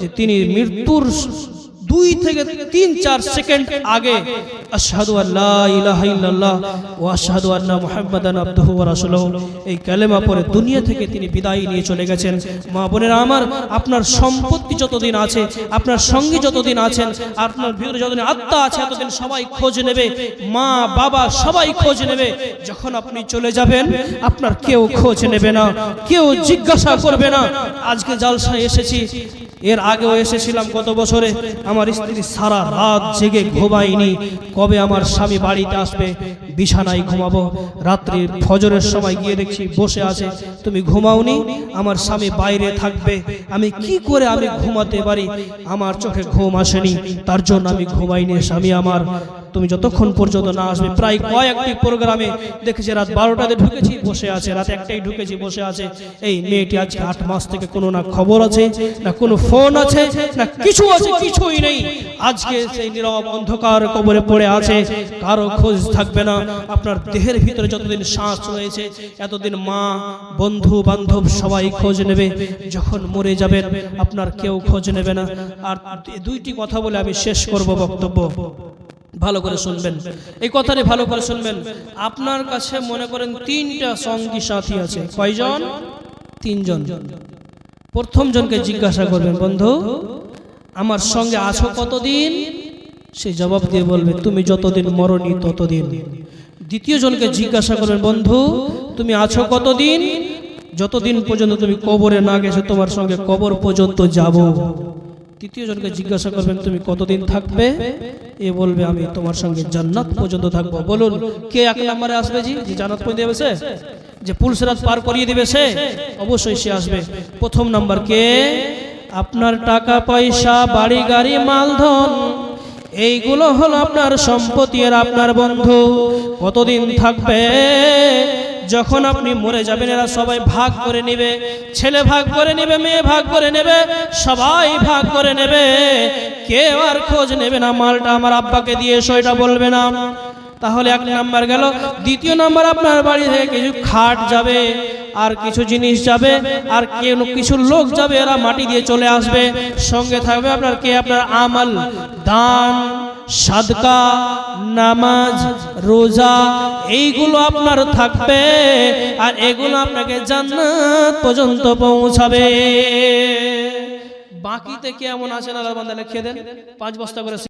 যে তিনি মৃত্যুর দুই থেকে তিন, চার সেকেন্ড আগে আশহাদু আল্লাহ ইলাহা ইল্লাল্লাহ ও আশহাদু আন্না মুহাম্মাদান আবদুহু ওয়া রাসূলুহু। এই কালেমা পড়ে দুনিয়া থেকে তিনি বিদায় নিয়ে চলে গেছেন। মা বোনেরা আমার, আপনার সম্পত্তি যতদিন আছে, আপনার সঙ্গে যতদিন আছেন, আপনার ভিতরে যতদিন আত্মা আছে, এতদিন সবাই খোঁজ নেবে। মা, বাবা সবাই খোঁজ নেবে। যখন আপনি চলে যাবেন, আপনার কেউ খোঁজ নেবে না, কেউ জিজ্ঞাসা করবে না। আজকে জালসায় এসেছি, এর আগেও এসেছিলাম গত বছরে। আমার স্ত্রী সারা রাত জেগে ঘুমাইনি কবে আমার স্বামী বাড়িতে আসবে? বিছানায় ঘুমাবো। রাত্রি ফজরের সময় গিয়ে দেখছি বসে আছে। তুমি ঘুমাওনি? আমার স্বামী বাইরে থাকবে। আমি কি করে আমি ঘুমাতে পারি? আমার চোখে ঘুম আসেনি। তার জন্য আমি ঘুমাইনি স্বামী আমার। তুমি যতক্ষণ পর্যন্ত না আসবে প্রায় কয়েকটি প্রোগ্রামে দেখেছি রাত বারোটাতে ঢুকেছি বসে আছে রাত একটাই ঢুকেছি বসে আছে। এই মেয়েটি আজকে আট মাস থেকে কোনো না খবর আছে না কোনো ফোন আছে না কিছু আছে কিছুই নেই। আজকে সেই নীরব অন্ধকার কবরে পড়ে আছে কারও খোঁজ থাকবে না। আপনার দেহের ভিতরে যতদিন শ্বাস রয়েছে এতদিন মা বন্ধু বান্ধব সবাই খোঁজ নেবে। যখন মরে যাবেন আপনার কেউ খোঁজ নেবে না। আর দুইটি কথা বলে আমি শেষ করব বক্তব্য। ভালো করে শুনবেন। এই কথাটি ভালো করে শুনবেন। আপনার কাছে মনে করেন তিনটা সঙ্গী সাথী আছে। কয়জন? তিনজন। প্রথম জনকে জিজ্ঞাসা করবেন, বন্ধু, আমার সঙ্গে আছো কতদিন? সে জবাব দিয়ে বলবে, তুমি যতদিন মরণী ততদিন। দ্বিতীয় জনকে জিজ্ঞাসা করবেন, বন্ধু, তুমি আছো কতদিন? যতদিন পর্যন্ত তুমি কবরে না গেছো, তোমার সঙ্গে কবর পর্যন্ত যাব। তৃতীয় জনকে জিজ্ঞাসা করবেন, তুমি কতদিন থাকবে? এ বলবে, আমি তোমার সঙ্গে জান্নাত পর্যন্ত থাকব। বলুন, কে এক নম্বরে আসবে জি? যে জান্নাত পর্যন্ত যাবে সে যে পুলসরাত পার করিয়ে দিবে সে? অবশ্যই সে আসবে। প্রথম নাম্বার কে? আপনার টাকা, পয়সা, বাড়ি, গাড়ি মালধন এইগুলো হলো আপনার সম্পত্তি আর আপনার বন্ধু। কতদিন থাকবে? যখন আপনি মরে যাবেন, এরা সবাই ভাগ করে নেবে। ছেলে ভাগ করে নেবে, মেয়ে ভাগ করে নেবে, সবাই ভাগ করে নেবে। কেউ আর খোঁজ নেবে না, মালটা আমার আব্বাকে দিয়ে এসো বলবে না। তাহলে এক নাম্বার গেল, দ্বিতীয় নাম্বার আপনার বাড়ি থেকে কিছু খাট যাবে, আর কিছু জিনিস যাবে, আর কেউ কিছু লোক যাবে, এরা মাটি দিয়ে চলে আসবে। সঙ্গে থাকবে আপনার কে? আপনার আমল, দান। সাদকা, নামাজ, রোজা, এইগুলো আপনার থাকবে আর এগুলো আপনাকে জান্নাত পর্যন্ত পৌঁছাবে। বাকিতে কেমন আছেন আল্লাহ বান্দা লিখে দেন। পাঁচ বস্তা করে